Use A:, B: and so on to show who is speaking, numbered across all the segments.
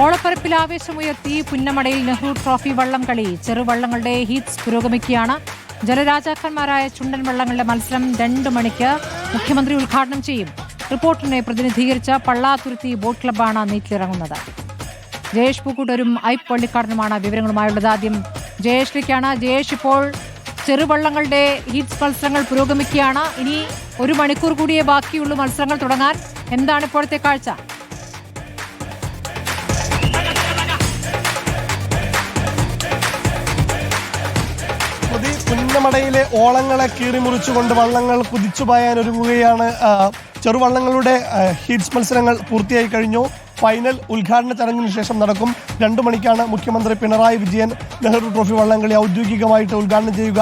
A: ഓളപ്പരപ്പിൽ ആവേശമുയർത്തി പുന്നമടയിൽ Nehru trophy വള്ളം കളി. ചെറുവള്ളങ്ങളുടെ heats പുരോഗമിക്കുകയാണ്. ജലരാജാക്കന്മാരായ ചുണ്ടൻ വള്ളങ്ങളുടെ മത്സരം രണ്ടു മണിക്ക് മുഖ്യമന്ത്രി ഉദ്ഘാടനം ചെയ്യും. റിപ്പോർട്ടിനെ പ്രതിനിധീകരിച്ച പള്ളാതുരുത്തി ബോട്ട് ക്ലബ്ബാണ് നീറ്റിലിറങ്ങുന്നത്. ജയേഷ് പൂക്കൂട്ടരും ഐപ്പ് പള്ളിക്കാടനുമാണ് വിവരങ്ങളുമായുള്ളത്. ആദ്യം ജയേഷിലേക്കാണ്. ജയേഷ് ഇപ്പോൾ ചെറുവള്ളങ്ങളുടെ ഹീറ്റ്സ് മത്സരങ്ങൾ പുരോഗമിക്കുകയാണ്. ഇനി ഒരു മണിക്കൂർ കൂടിയേ ബാക്കിയുള്ളൂ മത്സരങ്ങൾ തുടങ്ങാൻ. എന്താണ് ഇപ്പോഴത്തെ കാഴ്ച?
B: പുന്നമടയിലെ ഓളങ്ങളെ കീറിമുറിച്ചുകൊണ്ട് വള്ളങ്ങൾ കുതിച്ചു പായാൻ ഒരുങ്ങുകയാണ് ചെറുവള്ളങ്ങളുടെ ഹീറ്റ്സ് മത്സരങ്ങൾ പൂർത്തിയായി കഴിഞ്ഞു. ഫൈനൽ ഉദ്ഘാടന ചടങ്ങിന് ശേഷം നടക്കും. രണ്ടു മണിക്കാണ് മുഖ്യമന്ത്രി പിണറായി വിജയൻ നെഹ്റു ട്രോഫി വള്ളംകളി ഔദ്യോഗികമായിട്ട് ഉദ്ഘാടനം ചെയ്യുക.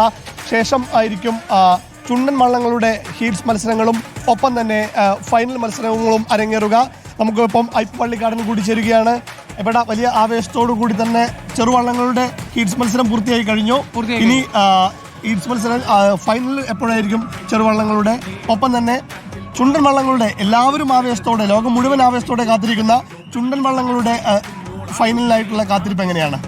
B: ശേഷം ആയിരിക്കും ചുണ്ടൻ വള്ളങ്ങളുടെ ഹീറ്റ്സ് മത്സരങ്ങളും ഒപ്പം തന്നെ ഫൈനൽ മത്സരങ്ങളും അരങ്ങേറുക. നമുക്കിപ്പം ഐപ്പ് പള്ളിക്കാടൻ കൂടി ചേരുകയാണ്. ഇവിടെ വലിയ ആവേശത്തോടു കൂടി തന്നെ ചെറുവള്ളങ്ങളുടെ ഹീറ്റ്സ് മത്സരം പൂർത്തിയായി കഴിഞ്ഞു. ഇനി ആ, ഹീറ്റ്സ് മത്സരം ഫൈനൽ എപ്പോഴായിരിക്കും ചെറുവള്ളങ്ങളുടെ? ഒപ്പം തന്നെ ചുണ്ടൻ വള്ളങ്ങളുടെ എല്ലാവരും ആവേശത്തോടെ ലോകം മുഴുവൻ ആവേശത്തോടെ കാത്തിരിക്കുന്ന ചുണ്ടൻ വള്ളങ്ങളുടെ ഫൈനലിലായിട്ടുള്ള കാത്തിരിപ്പ് എങ്ങനെയാണ്?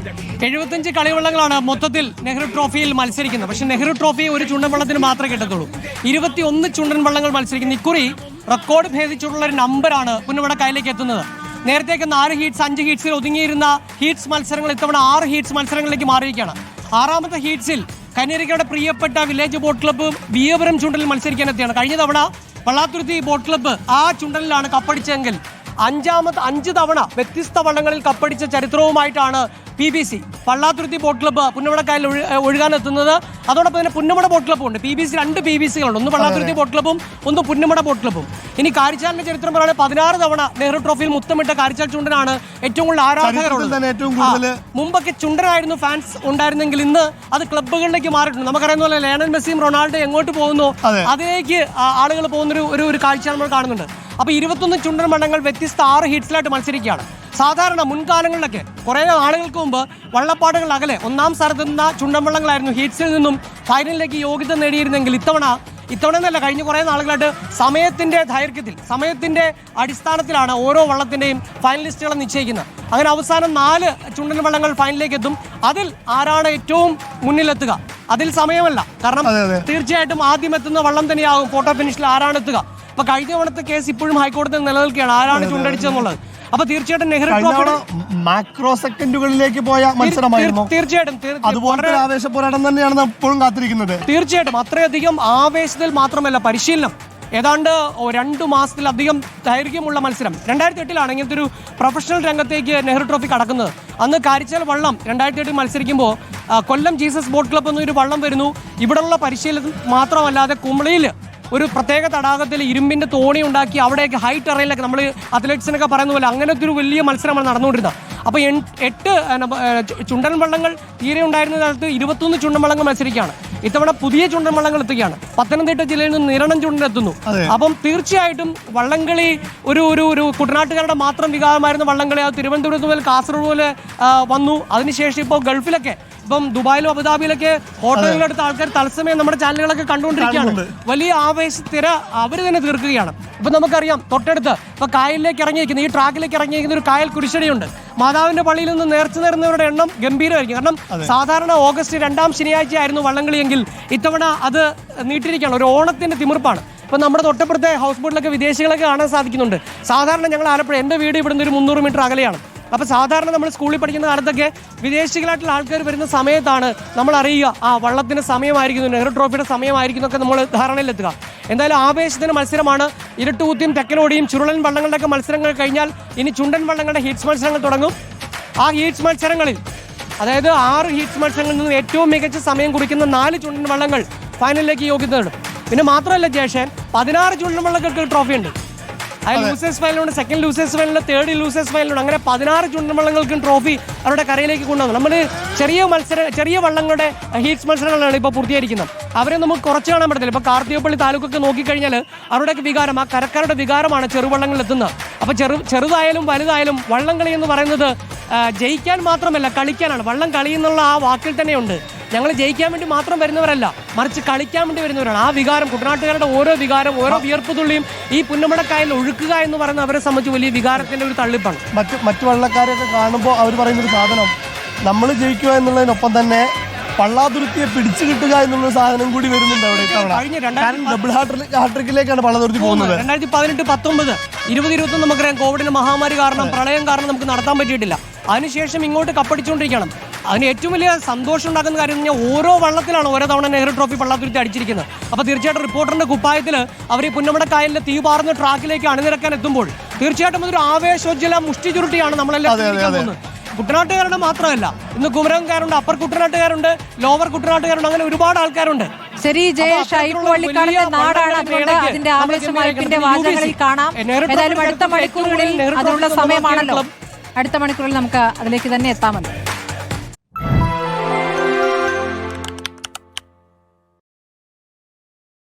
C: എഴുപത്തഞ്ച് കളിവള്ളങ്ങളാണ് മൊത്തത്തിൽ നെഹ്റു ട്രോഫിയിൽ മത്സരിക്കുന്നത്. പക്ഷേ നെഹ്റു ട്രോഫി ഒരു ചുണ്ടൻ വള്ളത്തിന് മാത്രമേ കിട്ടത്തുള്ളൂ. ഇരുപത്തി ഒന്ന് ചുണ്ടൻ വള്ളങ്ങൾ മത്സരിക്കുന്നു ഇക്കുറി റെക്കോർഡ് ഭേദിച്ചിട്ടുള്ള ഒരു നമ്പറാണ് പുന്നമട കയ്യിലേക്ക് എത്തുന്നത്. നേരത്തേക്ക് നാല് ഹീറ്റ്സ് അഞ്ച് ഹീറ്റ്സിൽ ഒതുങ്ങിയിരുന്ന ഹീറ്റ്സ് മത്സരങ്ങൾ ഇത്തവണ ആറ് ഹീറ്റ്സ് മത്സരങ്ങളിലേക്ക് മാറിയിരിക്കുകയാണ്. ആറാമത്തെ ഹീറ്റ്സിൽ കന്യാരിക്കയുടെ പ്രിയപ്പെട്ട വില്ലേജ് ബോട്ട് ക്ലബ്ബ് വീയപുരം ചുണ്ടലിൽ മത്സരിക്കാനെത്തിയാണ് കഴിഞ്ഞ തവണ വള്ളാത്തുരുത്തി ബോട്ട് ക്ലബ്ബ് ആ ചുണ്ടലിലാണ് കപ്പടിച്ചെങ്കിൽ അഞ്ചാമത്തെ അഞ്ച് തവണ വ്യത്യസ്ത വള്ളങ്ങളിൽ കപ്പടിച്ച ചരിത്രവുമായിട്ടാണ് P B C Pallathuruthy boat club Punnamadakkayal ഒഴുകാനെത്തുന്നത്. അതോടൊപ്പം തന്നെ പുന്നമട ബോട്ട് ക്ലബ്ബും ഉണ്ട്. പി ബി സി രണ്ട് പി ബി സികളുണ്ട് ഒന്ന് പള്ളാത്തുരുത്തി ബോട്ട് ക്ലബ്ബും ഒന്ന് പുന്നമട ബോട്ട് ക്ലബ്ബും ഇനി കാരിച്ചാലിന്റെ ചരിത്രം പറയുകയാണെങ്കിൽ പതിനാറ് തവണ നെഹ്റു ട്രോഫിയിൽ മുത്തമിട്ട കാരിച്ചാൽ ചുണ്ടനാണ് ഏറ്റവും കൂടുതൽ ആരാധകരുള്ളത്. മുമ്പൊക്കെ ചുണ്ടനായിരുന്നു ഫാൻസ് ഉണ്ടായിരുന്നെങ്കിൽ ഇന്ന് അത് ക്ലബ്ബുകളിലേക്ക് മാറിയിട്ടുണ്ട്. നമുക്കറിയുന്ന പോലെ ലയണൽ മെസ്സിയും റൊണാൾഡോ എങ്ങോട്ട് പോകുന്നു
B: അതെ.
C: അതിലേക്ക് ആളുകൾ പോകുന്ന ഒരു ഒരു കാഴ്ച നമ്മൾ കാണുന്നുണ്ട്. അപ്പൊ ഇരുപത്തൊന്ന് ചുണ്ടൻ മണ്ണങ്ങൾ വ്യത്യസ്ത ആറ് ഹീറ്റ്സിലായിട്ട് മത്സരിക്കുകയാണ്. സാധാരണ മുൻകാലങ്ങളിലൊക്കെ കുറേ ആളുകൾക്ക് മുമ്പ് വള്ളപ്പാടുകൾ അകലെ ഒന്നാം സ്ഥലത്ത് നിന്ന ചുണ്ടൻവള്ളങ്ങളായിരുന്നു ഹീറ്റ്സിൽ നിന്നും ഫൈനലിലേക്ക് യോഗ്യത നേടിയിരുന്നെങ്കിൽ ഇത്തവണ ഇത്തവണ എന്നല്ല കഴിഞ്ഞ കുറേ നാളുകളായിട്ട് സമയത്തിന്റെ ദൈർഘ്യത്തിൽ സമയത്തിന്റെ അടിസ്ഥാനത്തിലാണ് ഓരോ വള്ളത്തിന്റെയും ഫൈനലിസ്റ്റുകളെ നിശ്ചയിക്കുന്നത്. അങ്ങനെ അവസാനം നാല് ചുണ്ടൻ വള്ളങ്ങൾ ഫൈനലിലേക്ക് എത്തും. അതിൽ ആരാണ് ഏറ്റവും മുന്നിലെത്തുക? അതിൽ സമയമല്ല. കാരണം. തീർച്ചയായിട്ടും ആദ്യം എത്തുന്ന വള്ളം തന്നെയാകും ഫോട്ടോ ഫിനിഷിൽ ആരാണ് എത്തുക? അപ്പൊ കഴിഞ്ഞ തവണത്തെ കേസ് ഇപ്പോഴും ഹൈക്കോടതി നിലനിൽക്കുകയാണ്. ആരാണ് ചുണ്ടടിച്ചതെന്നുള്ളത്. അപ്പൊ തീർച്ചയായിട്ടും നെഹ്റു
B: മാക്രോ സെക്കൻഡുകളിലേക്ക് പോയ മത്സരമായിരുന്നു.
C: തീർ- തീർച്ചയായിട്ടും
B: ആവേശ പോരാട്ടം തന്നെയാണ് എപ്പോഴും കാത്തിരിക്കുന്നത്.
C: തീർച്ചയായിട്ടും അത്രയധികം ആവേശത്തിൽ മാത്രമല്ല പരിശീലനം. ഏതാണ്ട് രണ്ടു മാസത്തിലധികം ദൈർഘ്യമുള്ള മത്സരം. രണ്ടായിരത്തി എട്ടിലാണ് ഇങ്ങനത്തെ ഒരു പ്രൊഫഷണൽ രംഗത്തേക്ക് നെഹ്റു ട്രോഫി കടക്കുന്നത്. അന്ന് കാരിച്ചൽ വള്ളം രണ്ടായിരത്തി എട്ടിൽ മത്സരിക്കുമ്പോൾ കൊല്ലം ജീസസ് ബോട്ട് ക്ലബ്ബ് എന്നൊരു വള്ളം വരുന്നു. ഇവിടെയുള്ള പരിശീലനം മാത്രമല്ലാതെ കുമളിയിൽ ഒരു പ്രത്യേക തടാകത്തിൽ ഇരുമ്പിന്റെ തോണി ഉണ്ടാക്കി അവിടെയൊക്കെ ഹൈ ടെറയിലൊക്കെ നമ്മൾ അത്ലറ്റ്സിനൊക്കെ പറയുന്ന പോലെ അങ്ങനത്തെ ഒരു വലിയ മത്സരമാണ് നടന്നുകൊണ്ടിരുന്നത്. അപ്പോൾ എട്ട് ചുണ്ടൻ വള്ളങ്ങൾ തീരെ ഉണ്ടായിരുന്ന കാലത്ത് ഇരുപത്തൊന്ന് ചുണ്ടൻ വള്ളങ്ങൾ മത്സരിക്കുകയാണ്. ഇത്തവണ പുതിയ ചുണ്ടൻ വള്ളങ്ങൾ എത്തുകയാണ്. പത്തനംതിട്ട ജില്ലയിൽ നിന്ന് നിരണം ചുണ്ടൻ എത്തുന്നു
B: അതെ.
C: അപ്പം തീർച്ചയായിട്ടും വള്ളംകളി ഒരു ഒരു ഒരു കുട്ടനാട്ടുകാരുടെ മാത്രം വികാരമായിരുന്ന വള്ളംകളി അത് തിരുവനന്തപുരത്ത് മുതൽ കാസർഗോഡ് വന്നു. അതിനുശേഷം ഇപ്പോൾ ഗൾഫിലൊക്കെ ഇപ്പം ദുബായിലും അബുദാബിയിലൊക്കെ ഹോട്ടലുകളെടുത്ത ആൾക്കാർ തത്സമയം നമ്മുടെ ചാനലുകളൊക്കെ കണ്ടുകൊണ്ടിരിക്കുകയാണ്. വലിയ ആവേശത്തിര അവർ തന്നെ തീർക്കുകയാണ്. ഇപ്പൊ നമുക്കറിയാം തൊട്ടടുത്ത് ഇപ്പൊ കായലിലേക്ക് ഇറങ്ങിയിരിക്കുന്ന ഈ ട്രാക്കിലേക്ക് ഇറങ്ങിയിരിക്കുന്ന ഒരു കായൽ കുരിശടിയുണ്ട് മാതാവിന്റെ പള്ളിയിൽ നിന്ന് നേർച്ച നേർന്നവരുടെ എണ്ണം ഗംഭീരമായിരിക്കും. കാരണം സാധാരണ ഓഗസ്റ്റ് രണ്ടാം ശനിയാഴ്ച ആയിരുന്നു വള്ളംകളിയെങ്കിൽ ഇത്തവണ അത് നീട്ടിയിരിക്കുകയാണ്. ഒരു ഓണത്തിന്റെ തിമിർപ്പാണ്. ഇപ്പൊ നമ്മുടെ തൊട്ടപ്പുറത്തെ ഹൗസ് ബോട്ടിലൊക്കെ വിദേശികളൊക്കെ കാണാൻ സാധിക്കുന്നുണ്ട്. സാധാരണ ഞങ്ങൾ ആലപ്പുഴ എന്റെ വീട് ഇവിടുന്ന് ഒരു മുന്നൂറ് മീറ്റർ അകലെയാണ്. അപ്പോൾ സാധാരണ നമ്മൾ സ്കൂളിൽ പഠിക്കുന്ന കാലത്തൊക്കെ വിദേശികളായിട്ടുള്ള ആൾക്കാർ വരുന്ന സമയത്താണ് നമ്മൾ അറിയുക ആ വള്ളത്തിന്റെ സമയമായിരിക്കുന്നു നെഹ്റു ട്രോഫിയുടെ സമയമായിരിക്കുന്നു ഒക്കെ നമ്മൾ ധാരണയിലെത്തുക. എന്തായാലും ആവേശത്തിന് മത്സരമാണ്. ഇരട്ടുകുത്തിയും തെക്കനോടിയും ചുരുളൻ വള്ളങ്ങളുടെയൊക്കെ മത്സരങ്ങൾ കഴിഞ്ഞാൽ ഇനി ചുണ്ടൻ വള്ളങ്ങളുടെ ഹീറ്റ്സ് മത്സരങ്ങൾ തുടങ്ങും. ആ ഹീറ്റ്സ് മത്സരങ്ങളിൽ അതായത് ആറ് ഹീറ്റ്സ് മത്സരങ്ങളിൽ നിന്ന് ഏറ്റവും മികച്ച സമയം കുറിക്കുന്ന നാല് ചുണ്ടൻ വള്ളങ്ങൾ ഫൈനലിലേക്ക് യോഗ്യത പിന്നെ മാത്രമല്ല ജേഷൻ പതിനാറ് ചുണ്ടൻ വള്ളങ്ങൾക്ക് ട്രോഫി ഉണ്ട്. അതിൽ ലൂസേഴ്സ് ഫൈനലുണ്ട് സെക്കൻഡ് ലൂസേഴ്സ് ഫൈനലുണ്ട് തേർഡ് ലൂസേഴ്സ് ഫൈനലുണ്ട് അങ്ങനെ പതിനാറ് ചുണ്ടൻവള്ളങ്ങൾക്കും ട്രോഫി അവരുടെ കരയിലേക്ക് കൊണ്ടുവന്നു. നമ്മൾ ചെറിയ മത്സര ചെറിയ വള്ളങ്ങളുടെ ഹീറ്റ്സ് മത്സരങ്ങളാണ് ഇപ്പോൾ പൂർത്തീകരിക്കുന്നത് അവരെ നമുക്ക് കുറച്ച് കാണാൻ പറ്റത്തില്ല. ഇപ്പോൾ കാർത്തികപ്പള്ളി താലൂക്കൊക്കെ നോക്കിക്കഴിഞ്ഞാൽ അവരുടെയൊക്കെ വികാരം ആ കരക്കാരുടെ വികാരമാണ് ചെറുവള്ളങ്ങളിൽ എത്തുന്നത്. അപ്പോൾ ചെറു ചെറുതായാലും വലുതായാലും വള്ളം കളി എന്ന് പറയുന്നത് ജയിക്കാൻ മാത്രമല്ല കളിക്കാനാണ്. വള്ളം കളി എന്നുള്ള ആ വാക്കിൽ തന്നെയുണ്ട്. ഞങ്ങൾ ജയിക്കാൻ വേണ്ടി മാത്രം വരുന്നവരല്ല മറിച്ച് കളിക്കാൻ വേണ്ടി വരുന്നവരാണ്. ആ വികാരം കുട്ടനാട്ടുകാരുടെ ഓരോ വികാരം ഓരോ വിയർപ്പ് തുള്ളിയും ഈ പുന്നമടക്കായൽ ഒഴുക്കുക എന്ന് പറയുന്ന അവരെ സംബന്ധിച്ച് വലിയ വികാരത്തിന്റെ ഒരു തള്ളിപ്പാണ്.
B: മറ്റ് മറ്റു വള്ളക്കാരെയൊക്കെ കാണുമ്പോൾ അവർ പറയുന്ന ഒരു സാധനം നമ്മൾ ജയിക്കുക എന്നുള്ളതിനൊപ്പം തന്നെ പള്ളാതുരുത്തിയെ പിടിച്ചു കിട്ടുക എന്നുള്ള സാധനം കൂടി വരുന്നുണ്ട് അവിടെ
C: കഴിഞ്ഞ രണ്ടായിരത്തി
B: ഡബിൾ ഹാട്രിക്കിലേക്കാണ് പള്ളാതുരുത്തി പോകുന്നത്.
C: രണ്ടായിരത്തി പതിനെട്ട് പത്തൊമ്പത് ഇരുപത് ഇരുപത്തൊന്ന് നമുക്കറിയാം കോവിഡിന്റെ മഹാമാരി കാരണം പ്രളയം കാരണം നമുക്ക് നടത്താൻ പറ്റിയിട്ടില്ല. അതിനുശേഷം ഇങ്ങോട്ട് കപ്പടിച്ചുകൊണ്ടിരിക്കണം. അതിന് ഏറ്റവും വലിയ സന്തോഷം ഉണ്ടാക്കുന്ന കാര്യം എന്ന് പറഞ്ഞാൽ ഓരോ വള്ളത്തിലാണ് ഓരോ തവണ നെഹ്റു ട്രോഫി പള്ളാത്തുരുത്തി അടിച്ചിരിക്കുന്നത്. അപ്പോൾ തീർച്ചയായിട്ടും റിപ്പോർട്ടറിന്റെ കുപ്പായത്തിൽ അവർ ഈ പുന്നമടക്കായലിന്റെ തീ പാർന്ന ട്രാക്കിലേക്ക് അണിനിരക്കാൻ എത്തുമ്പോൾ തീർച്ചയായിട്ടും അതൊരു ആവേശോജ്ജല മുഷ്ടി ചുരുട്ടിയാണ് നമ്മളെല്ലാം. പോകുന്നത്. കുട്ടനാട്ടുകാരുടെ മാത്രമല്ല ഇന്ന് കുമരകംകാരുണ്ട് അപ്പർ കുട്ടനാട്ടുകാരുണ്ട് ലോവർ കുട്ടനാട്ടുകാരുണ്ട് അങ്ങനെ ഒരുപാട് ആൾക്കാരുണ്ട്.
A: ശരി ജയേഷ്
C: അത്തരത്തിലുള്ള
A: ഐപ്പ് വള്ളിക്കാടിന്റെ
C: വലിയ
A: നാടാണ് അതുകൊണ്ട് അതിന്റെ
C: നമ്മൾ
A: ആവേശം ഐപ്പിന്റെ വാചകങ്ങളിൽ കാണാം. ഏതായാലും അടുത്ത മണിക്കൂറുകളിൽ അതിനുള്ള സമയമാണല്ലോ. അടുത്ത മണിക്കൂറിൽ നമുക്ക് അതിലേക്ക് തന്നെ എത്താമല്ലോ